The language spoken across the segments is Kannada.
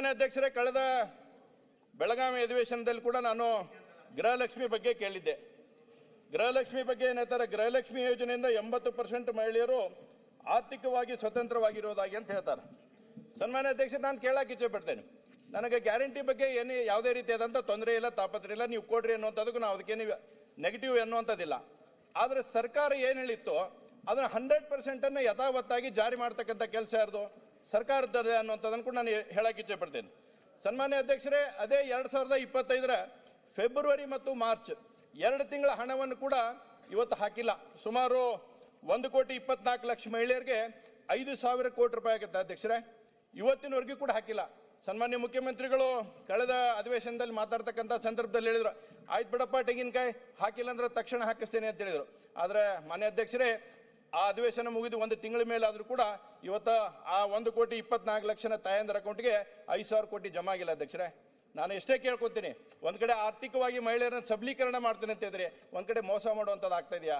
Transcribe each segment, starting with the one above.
ಸನ್ಮಾನ್ಯ ಅಧ್ಯಕ್ಷರೇ, ಕಳೆದ ಬೆಳಗಾವಿ ಅಧಿವೇಶನದಲ್ಲಿ ಕೂಡ ನಾನು ಗೃಹಲಕ್ಷ್ಮಿ ಬಗ್ಗೆ ಕೇಳಿದ್ದೆ. ಗೃಹಲಕ್ಷ್ಮಿ ಬಗ್ಗೆ ಏನಾಯ್ತಾರೆ ಗೃಹಲಕ್ಷ್ಮಿ ಯೋಜನೆಯಿಂದ ಎಂಬತ್ತು ಪರ್ಸೆಂಟ್ ಮಹಿಳೆಯರು ಆರ್ಥಿಕವಾಗಿ ಸ್ವತಂತ್ರವಾಗಿರೋದಾಗಿ ಅಂತ ಹೇಳ್ತಾರೆ. ಸನ್ಮಾನ್ಯ ಅಧ್ಯಕ್ಷರು, ನಾನು ಕೇಳಕ್ಕೆ ಇಚ್ಛೆ ಪಡ್ತೇನೆ. ನನಗೆ ಗ್ಯಾರಂಟಿ ಬಗ್ಗೆ ಏನು ಯಾವುದೇ ರೀತಿಯಾದಂಥ ತೊಂದರೆ ಇಲ್ಲ, ತಾಪತ್ರ ಇಲ್ಲ, ನೀವು ಕೊಡ್ರಿ ಅನ್ನುವಂಥದ್ದಕ್ಕೂ ನಾವು ಅದಕ್ಕೇನು ನೆಗೆಟಿವ್ ಅನ್ನುವಂಥದ್ದಿಲ್ಲ ಆದರೆ ಸರ್ಕಾರ ಏನು ಹೇಳಿತ್ತು, ಅದನ್ನು ಹಂಡ್ರೆಡ್ ಪರ್ಸೆಂಟನ್ನು ಯಥಾವತ್ತಾಗಿ ಜಾರಿ ಮಾಡ್ತಕ್ಕಂಥ ಕೆಲಸ ಯಾರ್ದು? ಸರ್ಕಾರದದೇ ಅನ್ನುವಂಥದ್ದನ್ನು ಕೂಡ ನಾನು ಹೇಳಕ್ಕೆ ಇಚ್ಛೆಪಡ್ತೇನೆ. ಸನ್ಮಾನ್ಯ ಅಧ್ಯಕ್ಷರೇ, ಅದೇ ಎರಡು ಸಾವಿರದ ಇಪ್ಪತ್ತೈದರ ಫೆಬ್ರವರಿ ಮತ್ತು ಮಾರ್ಚ್ ಎರಡು ತಿಂಗಳ ಹಣವನ್ನು ಕೂಡ ಇವತ್ತು ಹಾಕಿಲ್ಲ. ಸುಮಾರು ಒಂದು ಕೋಟಿ ಇಪ್ಪತ್ನಾಲ್ಕು ಲಕ್ಷ ಮಹಿಳೆಯರಿಗೆ ಐದು ಸಾವಿರ ಕೋಟಿ ರೂಪಾಯಿ ಆಗುತ್ತೆ ಅಧ್ಯಕ್ಷರೇ. ಇವತ್ತಿನವರೆಗೂ ಕೂಡ ಹಾಕಿಲ್ಲ. ಸನ್ಮಾನ್ಯ ಮುಖ್ಯಮಂತ್ರಿಗಳು ಕಳೆದ ಅಧಿವೇಶನದಲ್ಲಿ ಮಾತಾಡ್ತಕ್ಕಂಥ ಸಂದರ್ಭದಲ್ಲಿ ಹೇಳಿದರು, ಆಯ್ತು ಬಿಡಪ್ಪ, ತೆಂಗಿನಕಾಯಿ ಹಾಕಿಲ್ಲ ಅಂದ್ರೆ ತಕ್ಷಣ ಹಾಕಿಸ್ತೇನೆ ಅಂತ ಹೇಳಿದರು. ಆದರೆ ಮಾನ್ಯ ಅಧ್ಯಕ್ಷರೇ ಆ ಅಧಿವೇಶನ ಮುಗಿದು ಒಂದು ತಿಂಗಳ ಮೇಲಾದರೂ ಕೂಡ ಇವತ್ತು ಆ ಒಂದು ಕೋಟಿ ಇಪ್ಪತ್ನಾಲ್ಕು ಲಕ್ಷನ ತಾಯಂದ್ರ ಅಕೌಂಟ್ಗೆ ಐದು ಸಾವಿರ ಕೋಟಿ ಜಮಾ ಆಗಿಲ್ಲ ಅಧ್ಯಕ್ಷರೇ. ನಾನು ಎಷ್ಟೇ ಕೇಳ್ಕೊತೀನಿ, ಒಂದು ಕಡೆ ಆರ್ಥಿಕವಾಗಿ ಮಹಿಳೆಯರನ್ನ ಸಬಲೀಕರಣ ಮಾಡ್ತೀನಿ ಅಂತ ಹೇಳಿದ್ರೆ ಒಂದು ಕಡೆ ಮೋಸ ಮಾಡುವಂಥದ್ದು ಆಗ್ತಾ ಇದೆಯಾ?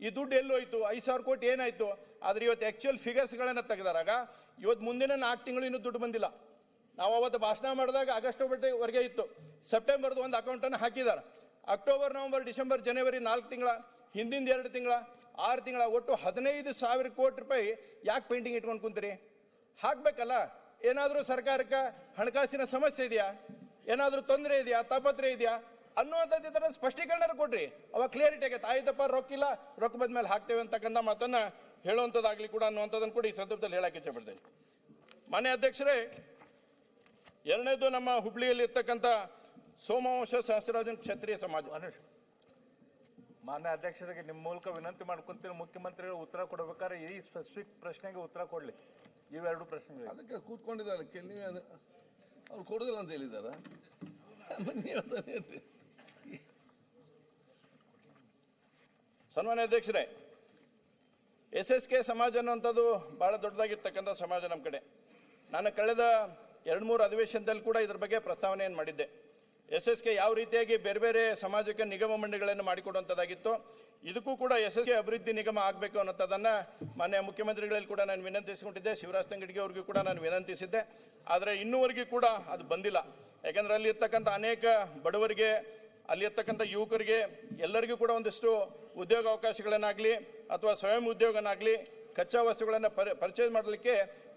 ಈ ದುಡ್ಡು ಎಲ್ಲೋಯ್ತು, ಐದು ಸಾವಿರ ಕೋಟಿ ಏನಾಯ್ತು? ಆದ್ರೆ ಇವತ್ತು ಆ್ಯಕ್ಚುಯಲ್ ಫಿಗರ್ಸ್ಗಳನ್ನು ತೆಗೆದಾಗ ಇವತ್ತು ಮುಂದಿನ ನಾಲ್ಕು ತಿಂಗಳು ಇನ್ನೂ ದುಡ್ಡು ಬಂದಿಲ್ಲ. ನಾವು ಅವತ್ತು ಭಾಷಣ ಮಾಡಿದಾಗ ಆಗಸ್ಟ್ ವರೆಗೆ ಇತ್ತು. ಸೆಪ್ಟೆಂಬರ್ದು ಒಂದು ಅಕೌಂಟನ್ನು ಹಾಕಿದ್ದಾರೆ. ಅಕ್ಟೋಬರ್, ನವೆಂಬರ್, ಡಿಸೆಂಬರ್, ಜನವರಿ ನಾಲ್ಕು ತಿಂಗಳ ಹಿಂದಿಂದ ಎರಡು ತಿಂಗಳ, ಆರು ತಿಂಗಳ, ಒಟ್ಟು ಹದಿನೈದು ಸಾವಿರ ಕೋಟಿ ರೂಪಾಯಿ ಯಾಕೆ ಪೇಂಟಿಂಗ್ ಇಟ್ಕೊಂಡು ಕುಂತೀರಿ? ಹಾಕ್ಬೇಕಲ್ಲ? ಏನಾದರೂ ಸರ್ಕಾರಕ್ಕೆ ಹಣಕಾಸಿನ ಸಮಸ್ಯೆ ಇದೆಯಾ? ಏನಾದರೂ ತೊಂದರೆ ಇದೆಯಾ? ತಾಪತ್ರೆ ಇದೆಯಾ? ಅನ್ನುವಂಥದ್ದು ಥರ ಸ್ಪಷ್ಟೀಕರಣ ಕೊಡ್ರಿ. ಅವಾಗ ಕ್ಲಿಯರಿಟಿ ಆಗೈತೆ ಆಯ್ತಪ್ಪ ರೊಕ್ಕಿಲ್ಲ ರೊಕ್ಕ ಬಂದ್ಮೇಲೆ ಹಾಕ್ತೇವೆ ಅಂತಕ್ಕಂಥ ಮಾತನ್ನ ಹೇಳುವಂಥದ್ದಾಗಲಿ ಕೂಡ ಅನ್ನುವಂಥದ್ದನ್ನು ಕೂಡ ಈ ಸಂದರ್ಭದಲ್ಲಿ ಹೇಳಕ್ಕೆ ಇಚ್ಛೆ ಪಡ್ತೇನೆ ಮಾನ್ಯ ಅಧ್ಯಕ್ಷರೇ, ಎರಡನೇದು ನಮ್ಮ ಹುಬ್ಳಿಯಲ್ಲಿ ಇರ್ತಕ್ಕಂಥ ಸೋಮವಂಶ ಸಹಸ್ರಾಜನ್ ಕ್ಷತ್ರಿಯ ಸಮಾಜ. ಮಾನ್ಯ ಅಧ್ಯಕ್ಷರಿಗೆ ನಿಮ್ಮ ಮೂಲಕ ವಿನಂತಿ ಮಾಡ್ಕೊಂತೀನಿ. ಮುಖ್ಯಮಂತ್ರಿಗಳು ಉತ್ತರ ಕೊಡಬೇಕಾದ್ರೆ ಈ ಸ್ಪೆಸಿಫಿಕ್ ಪ್ರಶ್ನೆಗೆ ಉತ್ತರ ಕೊಡಲಿ. ಇವೆರಡು ಪ್ರಶ್ನೆಗಳು ಅದಕ್ಕೆ ಕೂತ್ಕೊಂಡಿದ್ದಾರೆ. ಅದು ಅವ್ರು ಕೊಡೋದಿಲ್ಲ ಅಂತ ಹೇಳಿದಾರ ಅಂತೀರಿ. ಸನ್ಮಾನ್ಯ ಅಧ್ಯಕ್ಷರೇ ಎಸ್ ಎಸ್ ಕೆ ಸಮಾಜ ಅನ್ನುವಂಥದ್ದು ಬಹಳ ದೊಡ್ಡದಾಗಿರ್ತಕ್ಕಂಥ ಸಮಾಜ ನಮ್ಮ ಕಡೆ. ನಾನು ಕಳೆದ ಎರಡು ಮೂರು ಅಧಿವೇಶನದಲ್ಲಿ ಕೂಡ ಇದ್ರ ಬಗ್ಗೆ ಪ್ರಸ್ತಾವನೆಯನ್ನು ಮಾಡಿದ್ದೆ. ಎಸ್ ಎಸ್ ಕೆ ಯಾವ ರೀತಿಯಾಗಿ ಬೇರೆ ಬೇರೆ ಸಮಾಜಕ್ಕೆ ನಿಗಮ ಮಂಡಳಿಗಳನ್ನು ಮಾಡಿಕೊಡುವಂಥದ್ದಾಗಿತ್ತು, ಇದಕ್ಕೂ ಕೂಡ ಎಸ್ ಎಸ್ ಕೆ ಅಭಿವೃದ್ಧಿ ನಿಗಮ ಆಗಬೇಕು ಅನ್ನೋಂಥದ್ದನ್ನು ಮಾನ್ಯ ಮುಖ್ಯಮಂತ್ರಿಗಳಲ್ಲಿ ಕೂಡ ನಾನು ವಿನಂತಿಸಿಕೊಂಡಿದ್ದೆ. ಶಿವರಾಜ್ ತಂಗಡಿಗೆ ಅವ್ರಿಗೂ ಕೂಡ ನಾನು ವಿನಂತಿಸಿದ್ದೆ. ಆದರೆ ಇನ್ನೂವರೆಗೂ ಕೂಡ ಅದು ಬಂದಿಲ್ಲ. ಯಾಕೆಂದರೆ ಅಲ್ಲಿ ಇರ್ತಕ್ಕಂಥ ಅನೇಕ ಬಡವರಿಗೆ, ಅಲ್ಲಿ ಇರ್ತಕ್ಕಂಥ ಯುವಕರಿಗೆ ಎಲ್ಲರಿಗೂ ಕೂಡ ಒಂದಿಷ್ಟು ಉದ್ಯೋಗ ಅವಕಾಶಗಳನ್ನಾಗಲಿ ಅಥವಾ ಸ್ವಯಂ ಉದ್ಯೋಗನಾಗಲಿ ಕಚ್ಚಾ ವಸ್ತುಗಳನ್ನು ಪರ್ಚೇಸ್ ಮಾಡಲಿಕ್ಕೆ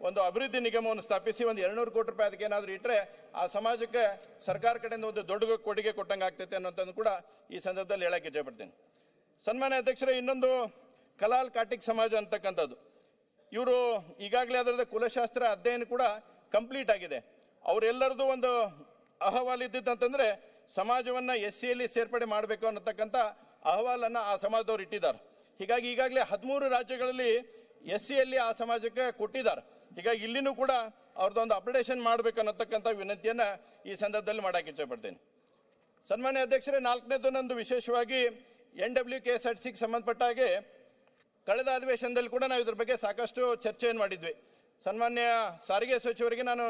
ಒಂದು ಅಭಿವೃದ್ಧಿ ನಿಗಮವನ್ನು ಸ್ಥಾಪಿಸಿ ಒಂದು ಎರಡುನೂರು ಕೋಟಿ ರೂಪಾಯಿ ಅದಕ್ಕೆ ಏನಾದರೂ ಇಟ್ಟರೆ ಆ ಸಮಾಜಕ್ಕೆ ಸರ್ಕಾರ ಕಡೆಯಿಂದ ಒಂದು ದೊಡ್ಡ ಕೊಡುಗೆ ಕೊಟ್ಟಂಗೆ ಆಗ್ತೈತೆ ಅನ್ನೋದನ್ನು ಕೂಡ ಈ ಸಂದರ್ಭದಲ್ಲಿ ಹೇಳಕ್ಕೆ ಇಚ್ಛೆಪಡ್ತೀನಿ. ಸನ್ಮಾನ್ಯ ಅಧ್ಯಕ್ಷರೇ, ಇನ್ನೊಂದು ಕಲಾಲ್ ಕಾಟಿಕ್ ಸಮಾಜ ಅಂತಕ್ಕಂಥದ್ದು. ಇವರು ಈಗಾಗಲೇ ಅದರದ ಕುಲಶಾಸ್ತ್ರ ಅಧ್ಯಯನ ಕೂಡ ಕಂಪ್ಲೀಟ್ ಆಗಿದೆ. ಅವರೆಲ್ಲರದು ಒಂದು ಅಹವಾಲು ಇದ್ದಿದ್ದಂತಂದ್ರೆ ಸಮಾಜವನ್ನು ಎಸ್ ಸಿಯಲ್ಲಿ ಸೇರ್ಪಡೆ ಮಾಡಬೇಕು ಅನ್ನತಕ್ಕಂಥ ಅಹವಾಲನ್ನು ಆ ಸಮಾಜದವ್ರು ಇಟ್ಟಿದ್ದಾರೆ. ಹೀಗಾಗಿ ಈಗಾಗಲೇ ಹದಿಮೂರು ರಾಜ್ಯಗಳಲ್ಲಿ ಎಸ್ ಸಿಯಲ್ಲಿ ಆ ಸಮಾಜಕ್ಕೆ ಕೊಟ್ಟಿದ್ದಾರೆ. ಹೀಗಾಗಿ ಇಲ್ಲಿನೂ ಕೂಡ ಅವ್ರದ್ದೊಂದು ಅಪ್ಡೇಷನ್ ಮಾಡಬೇಕು ಅನ್ನತಕ್ಕಂಥ ವಿನಂತಿಯನ್ನ ಈ ಸಂದರ್ಭದಲ್ಲಿ ಮಾಡಕ್ಕೆ ಇಚ್ಛೆಪಡ್ತೇನೆ. ಸನ್ಮಾನ್ಯ ಅಧ್ಯಕ್ಷರೇ, ನಾಲ್ಕನೇದು ನಂದು ವಿಶೇಷವಾಗಿ N W K S R ಸಿಗೆ ಸಂಬಂಧಪಟ್ಟ ಹಾಗೆ ಕಳೆದ ಅಧಿವೇಶನದಲ್ಲಿ ಕೂಡ ನಾವು ಇದ್ರ ಬಗ್ಗೆ ಸಾಕಷ್ಟು ಚರ್ಚೆಯನ್ನು ಮಾಡಿದ್ವಿ. ಸನ್ಮಾನ್ಯ ಸಾರಿಗೆ ಸಚಿವರಿಗೆ ನಾನು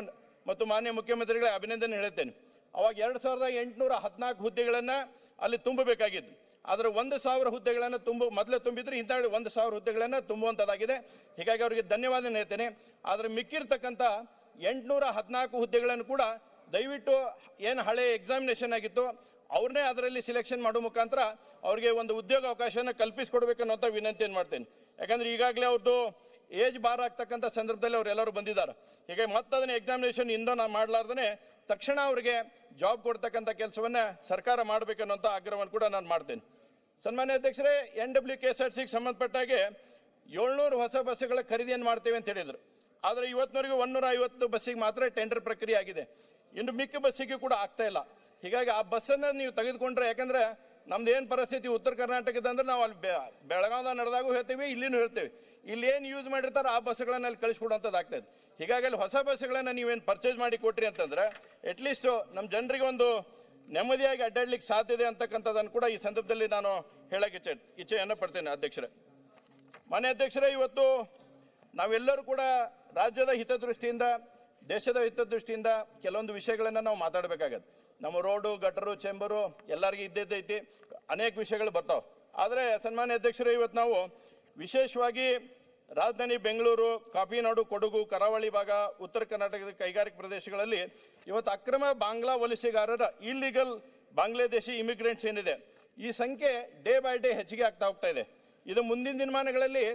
ಮತ್ತು ಮಾನ್ಯ ಮುಖ್ಯಮಂತ್ರಿಗಳ ಅಭಿನಂದನೆ ಹೇಳುತ್ತೇನೆ. ಅವಾಗ ಎರಡು ಸಾವಿರದ ಎಂಟುನೂರ ಹದಿನಾಲ್ಕು ಹುದ್ದೆಗಳನ್ನು ಅಲ್ಲಿ ತುಂಬಬೇಕಾಗಿದ್ದು ಆದರೆ ಒಂದು ಸಾವಿರ ಹುದ್ದೆಗಳನ್ನು ತುಂಬ, ಮೊದಲೇ ತುಂಬಿದ್ರೆ ಇಂಥ ಒಂದು ಸಾವಿರ ಹುದ್ದೆಗಳನ್ನು ತುಂಬುವಂಥದ್ದಾಗಿದೆ. ಹೀಗಾಗಿ ಅವರಿಗೆ ಧನ್ಯವಾದ ಹೇಳ್ತೇನೆ. ಆದರೆ ಮಿಕ್ಕಿರ್ತಕ್ಕಂಥ ಎಂಟುನೂರ ಹದಿನಾಲ್ಕು ಹುದ್ದೆಗಳನ್ನು ಕೂಡ ದಯವಿಟ್ಟು ಏನು ಹಳೆ ಎಕ್ಸಾಮಿನೇಷನ್ ಆಗಿತ್ತು, ಅವ್ರನ್ನೇ ಅದರಲ್ಲಿ ಸಿಲೆಕ್ಷನ್ ಮಾಡೋ ಮುಖಾಂತರ ಅವ್ರಿಗೆ ಒಂದು ಉದ್ಯೋಗ ಅವಕಾಶನ ಕಲ್ಪಿಸಿಕೊಡ್ಬೇಕನ್ನೋಂಥ ವಿನಂತಿಯನ್ನು ಮಾಡ್ತೇನೆ. ಯಾಕಂದ್ರೆ ಈಗಾಗಲೇ ಅವ್ರದ್ದು ಏಜ್ ಬಾರ್ ಆಗ್ತಕ್ಕಂಥ ಸಂದರ್ಭದಲ್ಲಿ ಅವರೆಲ್ಲರೂ ಬಂದಿದ್ದಾರೆ. ಹೀಗಾಗಿ ಮತ್ತದನ್ನು ಎಕ್ಸಾಮಿನೇಷನ್ ಇಂದ ನಾನು ಮಾಡಲಾರ್ದೇ ತಕ್ಷಣ ಅವರಿಗೆ ಜಾಬ್ ಕೊಡ್ತಕ್ಕಂಥ ಕೆಲಸವನ್ನ ಸರ್ಕಾರ ಮಾಡಬೇಕನ್ನುವಂಥ ಆಗ್ರಹವನ್ನು ಕೂಡ ನಾನು ಮಾಡ್ತೇನೆ. ಸನ್ಮಾನ್ಯ ಅಧ್ಯಕ್ಷರೇ N W K S R ಸಿಗೆ ಸಂಬಂಧಪಟ್ಟಾಗೆ ಏಳ್ನೂರು ಹೊಸ ಬಸ್ಸುಗಳ ಖರೀದಿಯನ್ನು ಮಾಡ್ತೇವೆ ಅಂತ ಹೇಳಿದ್ರು. ಆದರೆ ಇವತ್ತಿನವರೆಗೂ ಒನ್ನೂರ ಐವತ್ತು ಬಸ್ಸಿಗೆ ಮಾತ್ರ ಟೆಂಡರ್ ಪ್ರಕ್ರಿಯೆ ಆಗಿದೆ. ಇನ್ನು ಮಿಕ್ಕ ಬಸ್ಸಿಗೆ ಕೂಡ ಆಗ್ತಾ ಇಲ್ಲ. ಹೀಗಾಗಿ ಆ ಬಸ್ಸನ್ನು ನೀವು ತೆಗೆದುಕೊಂಡ್ರೆ ಯಾಕಂದ್ರೆ ನಮ್ದು ಏನು ಪರಿಸ್ಥಿತಿ ಉತ್ತರ ಕರ್ನಾಟಕದ ಅಂದ್ರೆ ನಾವು ಅಲ್ಲಿ ಬೆ- ಬೆಳಗಾವ್ದ ನಡೆದಾಗೂ ಹೇಳ್ತೇವೆ, ಇಲ್ಲಿನೂ ಹೇಳ್ತೇವೆ. ಇಲ್ಲಿ ಏನು ಯೂಸ್ ಮಾಡಿರ್ತಾರೆ ಆ ಬಸ್ಗಳನ್ನ ಅಲ್ಲಿ ಕಳಿಸ್ಕೊಡುವಂಥದ್ದಾಗ್ತದೆ ಹೀಗಾಗಿ ಅಲ್ಲಿ ಹೊಸ ಬಸ್ಸುಗಳನ್ನ ನೀವೇನು ಪರ್ಚೇಸ್ ಮಾಡಿ ಕೊಟ್ರಿ ಅಂತಂದ್ರೆ ಅಟ್ಲೀಸ್ಟ್ ನಮ್ಮ ಜನರಿಗೆ ಒಂದು ನೆಮ್ಮದಿಯಾಗಿ ಅಡ್ಡಾಡ್ಲಿಕ್ಕೆ ಇದೆ ಅಂತಕ್ಕಂಥದ್ದನ್ನು ಕೂಡ ಈ ಸಂದರ್ಭದಲ್ಲಿ ನಾನು ಹೇಳಕ್ಕೆ ಇಚ್ಛೆ ಇಚ್ಛೆಯನ್ನು ಪಡ್ತೇನೆ ಅಧ್ಯಕ್ಷರೇ. ಮಾನ್ಯ ಅಧ್ಯಕ್ಷರೇ, ಇವತ್ತು ನಾವೆಲ್ಲರೂ ಕೂಡ ರಾಜ್ಯದ ಹಿತದೃಷ್ಟಿಯಿಂದ ದೇಶದ ಹಿತದೃಷ್ಟಿಯಿಂದ ಕೆಲವೊಂದು ವಿಷಯಗಳನ್ನು ನಾವು ಮಾತಾಡಬೇಕಾಗತ್ತೆ. ನಮ್ಮ ರೋಡು, ಗಟರು, ಚೇಂಬರು ಎಲ್ಲರಿಗೂ ಇದ್ದಿದ್ದೈತಿ ಅನೇಕ ವಿಷಯಗಳು ಬರ್ತಾವೆ. ಆದರೆ ಸನ್ಮಾನ್ಯ ಅಧ್ಯಕ್ಷರು, ಇವತ್ತು ನಾವು ವಿಶೇಷವಾಗಿ ರಾಜಧಾನಿ ಬೆಂಗಳೂರು ಕಾಫಿನಾಡು ಕೊಡಗು, ಕರಾವಳಿ ಭಾಗ, ಉತ್ತರ ಕರ್ನಾಟಕದ ಕೈಗಾರಿಕಾ ಪ್ರದೇಶಗಳಲ್ಲಿ ಇವತ್ತು ಅಕ್ರಮ ಬಾಂಗ್ಲಾ ವಲಸೆಗಾರರ ಇಲ್ಲಿಗಲ್ ಬಾಂಗ್ಲಾದೇಶಿ ಇಮಿಗ್ರೆಂಟ್ಸ್ ಏನಿದೆ, ಈ ಸಂಖ್ಯೆ ಡೇ ಬೈ ಡೇ ಹೆಚ್ಚಿಗೆ ಆಗ್ತಾ ಹೋಗ್ತಾ ಇದೆ. ಇದು ಮುಂದಿನ ದಿನಮಾನಗಳಲ್ಲಿ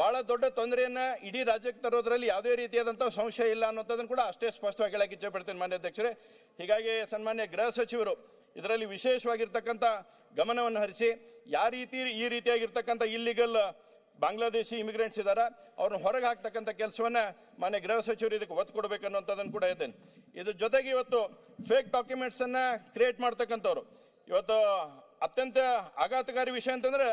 ಬಹಳ ದೊಡ್ಡ ತೊಂದರೆಯನ್ನ ಇಡೀ ರಾಜ್ಯಕ್ಕೆ ತರೋದ್ರಲ್ಲಿ ಯಾವುದೇ ರೀತಿಯಾದಂತಹ ಸಂಶಯ ಇಲ್ಲ ಅನ್ನೋದನ್ನು ಕೂಡ ಅಷ್ಟೇ ಸ್ಪಷ್ಟವಾಗಿ ಹೇಳಕ್ಕೆ ಇಚ್ಛೆ ಪಡ್ತೇನೆ ಮಾನ್ಯ ಅಧ್ಯಕ್ಷರೇ. ಹೀಗಾಗಿ ಸನ್ಮಾನ್ಯ ಗೃಹ ಸಚಿವರು ಇದರಲ್ಲಿ ವಿಶೇಷವಾಗಿರ್ತಕ್ಕಂಥ ಗಮನವನ್ನು ಹರಿಸಿ ಯಾವ ರೀತಿ ಈ ರೀತಿಯಾಗಿರ್ತಕ್ಕಂಥ ಇಲ್ಲಿಗಲ್ ಬಾಂಗ್ಲಾದೇಶಿ ಇಮಿಗ್ರೆಂಟ್ಸ್ ಇದ್ದಾರೆ, ಅವ್ರನ್ನ ಹೊರಗೆ ಹಾಕ್ತಕ್ಕಂಥ ಕೆಲಸವನ್ನ ಮಾನ್ಯ ಗೃಹ ಸಚಿವರು ಇದಕ್ಕೆ ಒತ್ತು ಕೊಡಬೇಕನ್ನುವಂಥದ್ದನ್ನು ಕೂಡ ಹೇಳ್ತೇನೆ. ಇದ್ರ ಜೊತೆಗೆ ಇವತ್ತು ಫೇಕ್ ಡಾಕ್ಯುಮೆಂಟ್ಸ್ ಅನ್ನ ಕ್ರಿಯೇಟ್ ಮಾಡ್ತಕ್ಕಂಥವ್ರು. ಇವತ್ತು ಅತ್ಯಂತ ಆಘಾತಕಾರಿ ವಿಷಯ ಅಂತಂದ್ರೆ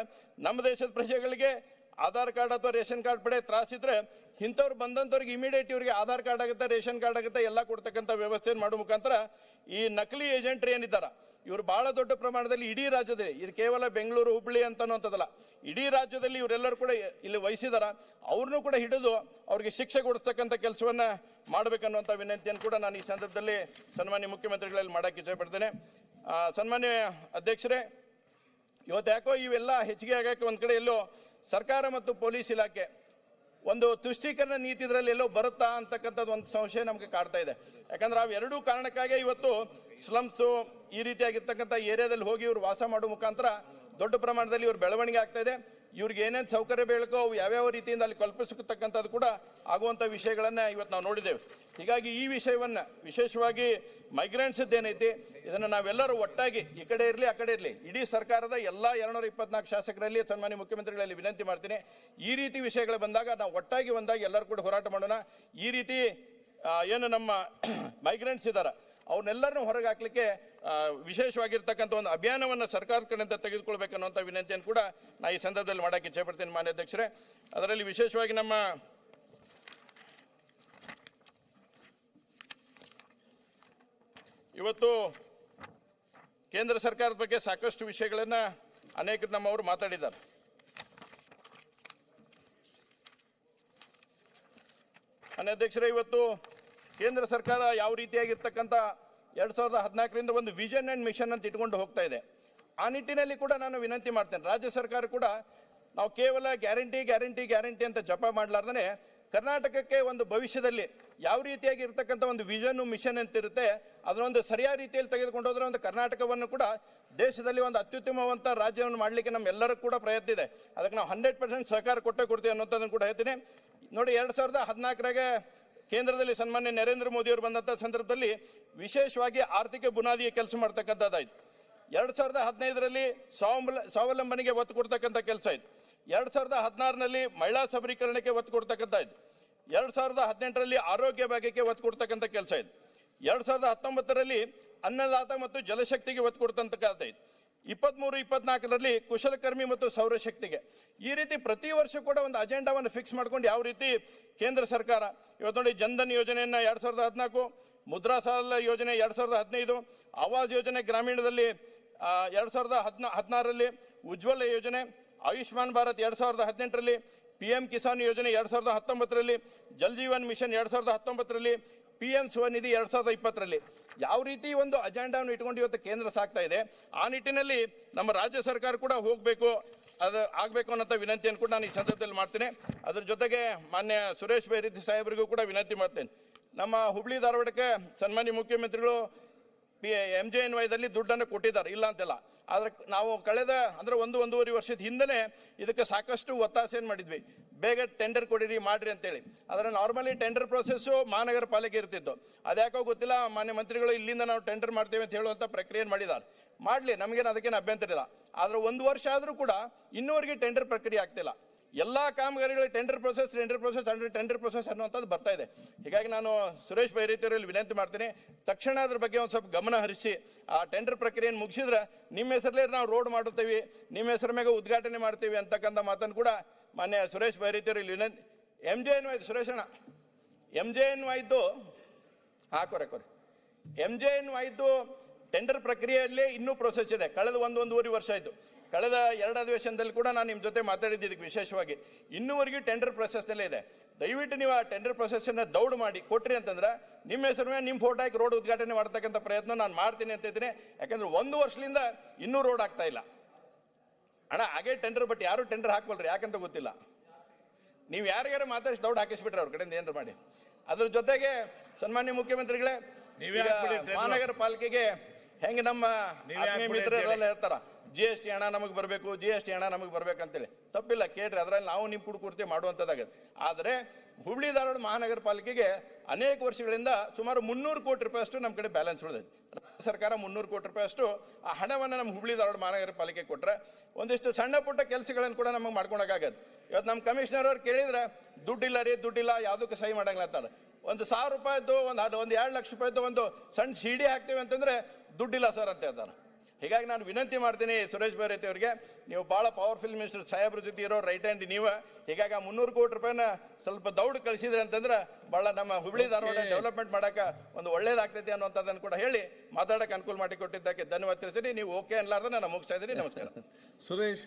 ನಮ್ಮ ದೇಶದ ಪ್ರಜೆಗಳಿಗೆ ಆಧಾರ್ ಕಾರ್ಡ್ ಅಥವಾ ರೇಷನ್ ಕಾರ್ಡ್ ಪಡೆ ತ್ರಾಸಿದ್ರೆ ಇಂಥವ್ರು ಬಂದಂಥವ್ರಿಗೆ ಇಮಿಡಿಯೇಟ್ ಇವರಿಗೆ ಆಧಾರ್ ಕಾರ್ಡ್ ಆಗುತ್ತೆ ರೇಷನ್ ಕಾರ್ಡ್ ಆಗುತ್ತೆ ಎಲ್ಲ ಕೊಡ್ತಕ್ಕಂಥ ವ್ಯವಸ್ಥೆಯನ್ನು ಮಾಡೋ ಮುಖಾಂತರ ಈ ನಕಲಿ ಏಜೆಂಟ್ರು ಏನಿದ್ದಾರೆ ಇವರು ಬಹಳ ದೊಡ್ಡ ಪ್ರಮಾಣದಲ್ಲಿ ಇಡೀ ರಾಜ್ಯದಲ್ಲಿ ಇದು ಕೇವಲ ಬೆಂಗಳೂರು ಹುಬ್ಳಿ ಅಂತ ಅಂತದಲ್ಲ ಇಡೀ ರಾಜ್ಯದಲ್ಲಿ ಇವರೆಲ್ಲರೂ ಕೂಡ ಇಲ್ಲಿ ವಹಿಸಿದಾರ ಅವ್ರನ್ನೂ ಕೂಡ ಹಿಡಿದು ಅವ್ರಿಗೆ ಶಿಕ್ಷೆ ಕೊಡಿಸ್ತಕ್ಕಂಥ ಕೆಲಸವನ್ನ ಮಾಡಬೇಕನ್ನುವಂಥ ವಿನಂತಿಯನ್ನು ಕೂಡ ನಾನು ಈ ಸಂದರ್ಭದಲ್ಲಿ ಸನ್ಮಾನ್ಯ ಮುಖ್ಯಮಂತ್ರಿಗಳಲ್ಲಿ ಮಾಡಕ್ಕೆ ಇಚ್ಛೆ ಪಡ್ತೇನೆ ಆ, ಸನ್ಮಾನ್ಯ ಅಧ್ಯಕ್ಷರೇ ಇವತ್ತು ಯಾಕೋ ಇವೆಲ್ಲ ಹೆಚ್ಚಿಗೆ ಆಗಕ್ಕೆ ಒಂದು ಕಡೆ ಎಲ್ಲೋ ಸರ್ಕಾರ ಮತ್ತು ಪೊಲೀಸ್ ಇಲಾಖೆ ಒಂದು ತುಷ್ಟೀಕರಣ ನೀತಿ ಇದರಲ್ಲಿ ಎಲ್ಲೋ ಬರುತ್ತಾ ಅಂತಕ್ಕಂಥದ್ದು ಒಂದು ಸಂಶಯ ನಮಗೆ ಕಾಡ್ತಾ ಇದೆ. ಯಾಕಂದ್ರೆ ಅವು ಎರಡೂ ಕಾರಣಕ್ಕಾಗಿ ಇವತ್ತು ಸ್ಲಮ್ಸು ಈ ರೀತಿಯಾಗಿರ್ತಕ್ಕಂಥ ಏರಿಯಾದಲ್ಲಿ ಹೋಗಿ ಇವರು ವಾಸ ಮಾಡೋ ಮುಖಾಂತರ ದೊಡ್ಡ ಪ್ರಮಾಣದಲ್ಲಿ ಇವರು ಬೆಳವಣಿಗೆ ಆಗ್ತಾ ಇದೆ. ಇವ್ರಿಗೆ ಏನೇನು ಸೌಕರ್ಯ ಬೇಕೋ ಅವು ಯಾವ್ಯಾವ ರೀತಿಯಿಂದ ಅಲ್ಲಿ ಕಲ್ಪಿಸತಕ್ಕಂಥದ್ದು ಕೂಡ ಆಗುವಂಥ ವಿಷಯಗಳನ್ನ ಇವತ್ತು ನಾವು ನೋಡಿದ್ದೇವೆ. ಹೀಗಾಗಿ ಈ ವಿಷಯವನ್ನ ವಿಶೇಷವಾಗಿ ಮೈಗ್ರೆಂಟ್ಸ್ ಏನೈತಿ ಇದನ್ನು ನಾವೆಲ್ಲರೂ ಒಟ್ಟಾಗಿ ಈ ಕಡೆ ಇರಲಿ, ಆ ಕಡೆ ಇರಲಿ, ಇಡೀ ಸರ್ಕಾರದ ಎಲ್ಲ ಎರಡುನೂರ ಇಪ್ಪತ್ನಾಲ್ಕು ಶಾಸಕರಲ್ಲಿ, ಸನ್ಮಾನ್ಯ ಮುಖ್ಯಮಂತ್ರಿಗಳಲ್ಲಿ ವಿನಂತಿ ಮಾಡ್ತೀನಿ. ಈ ರೀತಿ ವಿಷಯಗಳು ಬಂದಾಗ ನಾವು ಒಟ್ಟಾಗಿ ಬಂದಾಗ ಎಲ್ಲರೂ ಕೂಡ ಹೋರಾಟ ಮಾಡೋಣ. ಈ ರೀತಿ ಏನು ನಮ್ಮ ಮೈಗ್ರೆಂಟ್ಸ್ ಇದಾರ ಅವ್ರನ್ನೆಲ್ಲರನ್ನೂ ಹೊರಗೆ ಹಾಕ್ಲಿಕ್ಕೆ ವಿಶೇಷವಾಗಿರ್ತಕ್ಕಂಥ ಒಂದು ಅಭಿಯಾನವನ್ನು ಸರ್ಕಾರದ ಕಡೆಯಿಂದ ತೆಗೆದುಕೊಳ್ಬೇಕನ್ನುವಂಥ ವಿನಂತಿಯನ್ನು ಕೂಡ ನಾ ಈ ಸಂದರ್ಭದಲ್ಲಿ ಮಾಡೋಕ್ಕೆ ಇಚ್ಛೆ ಪಡ್ತೀನಿ ಮಾನ್ಯ ಅಧ್ಯಕ್ಷರೇ. ಅದರಲ್ಲಿ ವಿಶೇಷವಾಗಿ ನಮ್ಮ ಇವತ್ತು ಕೇಂದ್ರ ಸರ್ಕಾರದ ಬಗ್ಗೆ ಸಾಕಷ್ಟು ವಿಷಯಗಳನ್ನು ಅನೇಕರು ನಮ್ಮವರು ಮಾತಾಡಿದ್ದಾರೆ. ಅಧ್ಯಕ್ಷರೇ, ಇವತ್ತು ಕೇಂದ್ರ ಸರ್ಕಾರ ಯಾವ ರೀತಿಯಾಗಿರ್ತಕ್ಕಂಥ ಎರಡು ಸಾವಿರದ ಹದಿನಾಲ್ಕರಿಂದ ಒಂದು ವಿಷನ್ ಅಂಡ್ ಮಿಷನ್ ಅಂತ ಇಟ್ಕೊಂಡು ಹೋಗ್ತಾ ಇದೆ. ಆ ನಿಟ್ಟಿನಲ್ಲಿ ಕೂಡ ನಾನು ವಿನಂತಿ ಮಾಡ್ತೇನೆ. ರಾಜ್ಯ ಸರ್ಕಾರ ಕೂಡ ನಾವು ಕೇವಲ ಗ್ಯಾರಂಟಿ ಗ್ಯಾರಂಟಿ ಗ್ಯಾರಂಟಿ ಅಂತ ಜಪ ಮಾಡಲಾರ್ದೇ ಕರ್ನಾಟಕಕ್ಕೆ ಒಂದು ಭವಿಷ್ಯದಲ್ಲಿ ಯಾವ ರೀತಿಯಾಗಿ ಇರ್ತಕ್ಕಂಥ ಒಂದು ವಿಷನ್ ಮಿಷನ್ ಅಂತ ಇರುತ್ತೆ, ಅದನ್ನೊಂದು ಸರಿಯಾದ ರೀತಿಯಲ್ಲಿ ತೆಗೆದುಕೊಂಡು ಹೋದ್ರೆ ಒಂದು ಕರ್ನಾಟಕವನ್ನು ಕೂಡ ದೇಶದಲ್ಲಿ ಒಂದು ಅತ್ಯುತ್ತಮವಂತ ರಾಜ್ಯವನ್ನು ಮಾಡಲಿಕ್ಕೆ ನಮ್ಮೆಲ್ಲರೂ ಕೂಡ ಪ್ರಯತ್ನ ಇದೆ. ಅದಕ್ಕೆ ನಾವು ಹಂಡ್ರೆಡ್ ಪರ್ಸೆಂಟ್ ಸಹಕಾರ ಕೊಟ್ಟೇ ಕೊಡ್ತೀವಿ ಅನ್ನೋದನ್ನು ಕೂಡ ಹೇಳ್ತೀನಿ. ನೋಡಿ, ಎರಡು ಸಾವಿರದ ಹದಿನಾಲ್ಕರಾಗೆ ಕೇಂದ್ರದಲ್ಲಿ ಸನ್ಮಾನ್ಯ ನರೇಂದ್ರ ಮೋದಿ ಅವರು ಬಂದಂತಹ ಸಂದರ್ಭದಲ್ಲಿ ವಿಶೇಷವಾಗಿ ಆರ್ಥಿಕ ಬುನಾದಿಯ ಕೆಲಸ ಮಾಡ್ತಕ್ಕಂಥದ್ದಾಯ್ತು. ಎರಡು ಸಾವಿರದ ಹದಿನೈದರಲ್ಲಿ ಸ್ವಾವಲ, ಸ್ವಾವಲಂಬನೆಗೆ ಒತ್ತು ಕೊಡ್ತಕ್ಕಂಥ ಕೆಲಸ ಆಯ್ತು. ಎರಡು ಸಾವಿರದ ಹದಿನಾರರಲ್ಲಿ ಮಹಿಳಾ ಸಬಲೀಕರಣಕ್ಕೆ ಒತ್ತು ಕೊಡ್ತಕ್ಕಂಥದ್ದು ಎರಡು ಸಾವಿರದ ಹದಿನೆಂಟರಲ್ಲಿ ಆರೋಗ್ಯ ಭಾಗಕ್ಕೆ ಒತ್ತು ಕೊಡ್ತಕ್ಕಂಥ ಕೆಲಸ ಆಯ್ತು. ಎರಡು ಸಾವಿರದ ಹತ್ತೊಂಬತ್ತರಲ್ಲಿ ಅನ್ನದಾತ ಮತ್ತು ಜಲಶಕ್ತಿಗೆ ಒತ್ತು ಕೊಡ್ತಕ್ಕಂಥದ್ದಾಯ್ತು. ಇಪ್ಪತ್ಮೂರು, ಇಪ್ಪತ್ನಾಲ್ಕರಲ್ಲಿ ಕುಶಲಕರ್ಮಿ ಮತ್ತು ಸೌರಶಕ್ತಿಗೆ ಈ ರೀತಿ ಪ್ರತಿ ವರ್ಷ ಕೂಡ ಒಂದು ಅಜೆಂಡಾವನ್ನು ಫಿಕ್ಸ್ ಮಾಡ್ಕೊಂಡು ಯಾವ ರೀತಿ ಕೇಂದ್ರ ಸರ್ಕಾರ, ಇವತ್ತು ನೋಡಿ ಜನ್ಧನ್ ಯೋಜನೆಯನ್ನು ಎರಡು ಸಾವಿರದ ಹದಿನಾಲ್ಕು, ಮುದ್ರಾ ಸಾಲ ಯೋಜನೆ ಎರಡು ಸಾವಿರದ ಹದಿನೈದು ಆವಾಸ್ ಯೋಜನೆ ಗ್ರಾಮೀಣದಲ್ಲಿ ಎರಡ್ ಸಾವಿರದ ಹದಿನಾ, ಹದಿನಾರರಲ್ಲಿ, ಉಜ್ವಲ ಯೋಜನೆ, ಆಯುಷ್ಮಾನ್ ಭಾರತ್ ಎರಡು ಸಾವಿರದ ಹದಿನೆಂಟರಲ್ಲಿ ಪಿ ಎಂ ಕಿಸಾನ್ ಯೋಜನೆ ಎರಡು ಸಾವಿರದ ಹತ್ತೊಂಬತ್ತರಲ್ಲಿ, ಜಲ್ ಜೀವನ್ ಮಿಷನ್ ಎರಡು ಸಾವಿರದ ಹತ್ತೊಂಬತ್ತರಲ್ಲಿ ಪಿ ಎಂ ಸ್ವನಿಧಿ ಎರಡ್ ಸಾವಿರದ ಇಪ್ಪತ್ತರಲ್ಲಿ. ಯಾವ ರೀತಿ ಒಂದು ಅಜೆಂಡಾವನ್ನು ಇಟ್ಕೊಂಡು ಇವತ್ತು ಕೇಂದ್ರ ಸಾಕ್ತಾ ಇದೆ, ಆ ನಿಟ್ಟಿನಲ್ಲಿ ನಮ್ಮ ರಾಜ್ಯ ಸರ್ಕಾರ ಕೂಡ ಹೋಗಬೇಕು, ಅದು ಆಗಬೇಕು ಅನ್ನೋಂಥ ವಿನಂತಿಯನ್ನು ಕೂಡ ನಾನು ಈ ಸಂದರ್ಭದಲ್ಲಿ ಮಾಡ್ತೇನೆ. ಅದ್ರ ಜೊತೆಗೆ ಮಾನ್ಯ ಸುರೇಶ್ ಬೈರಿದ್ದಿ ಸಾಹೇಬರಿಗೂ ಕೂಡ ವಿನಂತಿ ಮಾಡ್ತೇನೆ. ನಮ್ಮ ಹುಬ್ಳಿ ಧಾರವಾಡಕ್ಕೆ ಸನ್ಮಾನ್ಯ ಮುಖ್ಯಮಂತ್ರಿಗಳು ಪಿ ಎಂ ಜೆ ಎನ್ ವೈದಲ್ಲಿ ದುಡ್ಡನ್ನು ಕೊಟ್ಟಿದ್ದಾರೆ, ಇಲ್ಲ ಅಂತಿಲ್ಲ. ಆದ್ರೆ ನಾವು ಕಳೆದ, ಅಂದರೆ ಒಂದು ಒಂದೂವರೆ ವರ್ಷದ ಹಿಂದೆ ಇದಕ್ಕೆ ಸಾಕಷ್ಟು ಒತ್ತಾಸೆಯನ್ನು ಮಾಡಿದ್ವಿ. ಬೇಗ ಟೆಂಡರ್ ಕೊಡಿರಿ, ಮಾಡಿರಿ ಅಂತೇಳಿ. ಆದ್ರೆ ನಾರ್ಮಲಿ ಟೆಂಡರ್ ಪ್ರೊಸೆಸ್ಸು ಮಹಾನಗರ ಪಾಲಿಕೆ ಇರ್ತಿತ್ತು. ಅದ್ಯಾಕೋ ಗೊತ್ತಿಲ್ಲ, ಮಾನ್ಯ ಮಂತ್ರಿಗಳು ಇಲ್ಲಿಂದ ನಾವು ಟೆಂಡರ್ ಮಾಡ್ತೇವೆ ಅಂತ ಹೇಳುವಂಥ ಪ್ರಕ್ರಿಯೆ ಮಾಡಿದ್ದಾರೆ. ಮಾಡಲಿ, ನಮಗೇನು ಅದಕ್ಕೇನು ಅಭ್ಯಂತರ ಇಲ್ಲ. ಆದ್ರೆ ಒಂದು ವರ್ಷ ಆದರೂ ಕೂಡ ಇನ್ನೂವರೆಗೆ ಟೆಂಡರ್ ಪ್ರಕ್ರಿಯೆ ಆಗ್ತಿಲ್ಲ. ಎಲ್ಲಾ ಕಾಮಗಾರಿಗಳ tender process tender process under tender process ಅನ್ನುವಂಥದ್ದು ಬರ್ತಾ ಇದೆ. ಹೀಗಾಗಿ ನಾನು ಸುರೇಶ್ ಬೈರೇತಿಯವರಲ್ಲಿ ವಿನಂತಿ ಮಾಡ್ತೀನಿ, ತಕ್ಷಣ ಅದ್ರ ಬಗ್ಗೆ ಒಂದು ಸ್ವಲ್ಪ ಗಮನ ಹರಿಸಿ, ಆ ಟೆಂಡರ್ ಪ್ರಕ್ರಿಯೆಯನ್ನು ಮುಗಿಸಿದ್ರೆ ನಿಮ್ಮ ಹೆಸರಲ್ಲೇ ನಾವು ರೋಡ್ ಮಾಡುತ್ತೇವೆ ನಿಮ್ಮ ಹೆಸರ ಮೇಲೆ ಉದ್ಘಾಟನೆ ಮಾಡ್ತೀವಿ ಅಂತಕ್ಕಂಥ ಮಾತನ್ನು ಕೂಡ ಮಾನ್ಯ ಸುರೇಶ್ ಬೈರೇತಿಯವರಲ್ಲಿ ವಿನಂತಿ M J N Y Suresh ಅಣ್ಣ ಎಂ ಜೆ ಎನ್ ವೈದ್ದು ಹಾಕೋರೆ ಕೊರೆ ಎಂ ಜೆ ಎನ್ ವೈದ್ದು ಟೆಂಡರ್ ಪ್ರಕ್ರಿಯೆಯಲ್ಲೇ ಇನ್ನೂ ಪ್ರೊಸೆಸ್ ಇದೆ. ಕಳೆದ ಒಂದು ಒಂದೂವರೆ ವರ್ಷ ಆಯಿತು. ಕಳೆದ ಎರಡು ಅಧಿವೇಶನದಲ್ಲಿ ಕೂಡ ನಾನು ನಿಮ್ಮ ಜೊತೆ ಮಾತಾಡಿದ್ದಿದ್ದಕ್ಕೆ ವಿಶೇಷವಾಗಿ ಇನ್ನೂವರೆಗೂ ಟೆಂಡರ್ ಪ್ರೊಸೆಸ್ನಲ್ಲೇ ಇದೆ. ದಯವಿಟ್ಟು ನೀವು ಆ ಟೆಂಡರ್ ಪ್ರೊಸೆಸ್ಸನ್ನು ದೌಡ್ ಮಾಡಿ ಕೊಟ್ರಿ ಅಂತಂದ್ರೆ ನಿಮ್ಮ ಹೆಸರು ಮೇಲೆ ನಿಮ್ಮ ಫೋಟೋ ಹಾಕಿ ರೋಡ್ ಉದ್ಘಾಟನೆ ಮಾಡ್ತಕ್ಕಂಥ ಪ್ರಯತ್ನ ನಾನು ಮಾಡ್ತೀನಿ ಅಂತ ಇದ್ದೀನಿ. ಯಾಕಂದ್ರೆ ಒಂದು ವರ್ಷದಿಂದ ಇನ್ನೂ ರೋಡ್ ಆಗ್ತಾ ಇಲ್ಲ. ಅಣ್ಣ ಹಾಗೆ ಟೆಂಡರ್ ಬಟ್ ಯಾರು ಟೆಂಡರ್ ಹಾಕ್ಬಲ್ರಿ ಯಾಕಂತ ಗೊತ್ತಿಲ್ಲ. ನೀವು ಯಾರಿಗಾರ ಮಾತಾಡಿಸಿ ದೌಡ್ ಹಾಕಿಸ್ಬಿಟ್ರೆ ಅವ್ರ ಕಡೆಯಿಂದ ಏನಾರು ಮಾಡಿ. ಅದ್ರ ಜೊತೆಗೆ ಸನ್ಮಾನ್ಯ ಮುಖ್ಯಮಂತ್ರಿಗಳೇ. ಮಹಾನಗರ ಪಾಲಿಕೆಗೆ ಹೆಂಗೆ ನಮ್ಮ ಆತ್ಮೀಯ ಮಿತ್ರರೆಲ್ಲ ಹೇಳ್ತಾರ ಜಿ ಎಸ್ ಟಿ ಹಣ ನಮಗೆ ಬರಬೇಕು ಜಿ ಎಸ್ ಟಿ ಹಣ ನಮಗೆ ಬರ್ಬೇಕಂತೇಳಿ ತಪ್ಪಿಲ್ಲ ಕೇಳ್ರಿ ಅದ್ರಲ್ಲಿ ನಾವು ನಿಮ್ಮ ಕೊಡ್ತೀವಿ ಮಾಡುವಂಥದ್ದಾಗತ್ತೆ. ಆದರೆ ಹುಬ್ಳಿ ಧಾರವಾಡ ಮಹಾನಗರ ಪಾಲಿಕೆಗೆ ಅನೇಕ ವರ್ಷಗಳಿಂದ ಸುಮಾರು ಮುನ್ನೂರು ಕೋಟಿ ರೂಪಾಯಿ ಅಷ್ಟು ನಮ್ಮ ಕಡೆ ಬ್ಯಾಲೆನ್ಸ್ ಉಳಿದೈತೆ. ರಾಜ್ಯ ಸರ್ಕಾರ ಮುನ್ನೂರು ಕೋಟಿ ರೂಪಾಯಿ ಅಷ್ಟು ಆ ಹಣವನ್ನು ನಮ್ಮ ಹುಬ್ಳಿ ಧಾರವಾಡ ಮಹಾನಗರ ಪಾಲಿಕೆ ಕೊಟ್ರೆ ಒಂದಿಷ್ಟು ಸಣ್ಣ ಪುಟ್ಟ ಕೆಲಸಗಳನ್ನು ಕೂಡ ನಮಗೆ ಮಾಡ್ಕೊಳಕ್ಕಾಗತ್ತೆ ಇವತ್ತು ನಮ್ಮ ಕಮಿಷನರ್ ಅವ್ರು ಕೇಳಿದ್ರೆ ದುಡ್ಡಿಲ್ಲ ರೀ ದುಡ್ಡಿಲ್ಲ ಯಾವುದಕ್ಕೆ ಸಹಿ ಮಾಡಂಗಿಲ್ಲ ಅಂತಾರೆ. ಒಂದು ಸಾವಿರ ರೂಪಾಯಿದ್ದು ಒಂದು ಅದು ಒಂದು ಎರಡು ಲಕ್ಷ ರೂಪಾಯಿದ್ದು ಒಂದು ಸಣ್ಣ ಸಿ ಡಿ ಹಾಕ್ತೀವಿ ಅಂತಂದ್ರೆ ದುಡ್ಡಿಲ್ಲ ಸರ್ ಅಂತ ಹೇಳ್ತಾರೆ ಹೀಗಾಗಿ ನಾನು ವಿನಂತಿ ಮಾಡ್ತೀನಿ ಸುರೇಶ್ ಭೈರತಿ ಅವರಿಗೆ ನೀವು ಭಾಳ ಪವರ್ಫುಲ್ ಮಿನಿಸ್ಟರ್ ಸಾಹೇಬ್ರ ಜೊತೆ ಇರೋ ರೈಟ್ ಹ್ಯಾಂಡ್ ನೀವು. ಹೀಗಾಗಿ ಆ ಮುನ್ನೂರು ಕೋಟಿ ರೂಪಾಯಿನ ಸ್ವಲ್ಪ ದೌಡ್ ಕಳಿಸಿದ್ರೆ ಅಂತಂದ್ರೆ ಭಾಳ ನಮ್ಮ ಹುಬ್ಳಿ ಧಾರವಾಡ ಡೆವಲಪ್ಮೆಂಟ್ ಮಾಡೋಕೆ ಒಂದು ಒಳ್ಳೇದಾಗ್ತೈತಿ ಅನ್ನೋಂಥದ್ದನ್ನು ಕೂಡ ಹೇಳಿ ಮಾತಾಡೋಕೆ ಅನುಕೂಲ ಮಾಡಿ ಕೊಟ್ಟಿದ್ದಕ್ಕೆ ಧನ್ಯವಾದ ತಿಳಿಸಿರಿ ನೀವು ಓಕೆ ಅನ್ಲಾರ್ದ ನಾನು ಮುಗಿಸ್ತಾ ಇದ್ದೀನಿ. ನಮಸ್ಕಾರ. ಸುರೇಶ್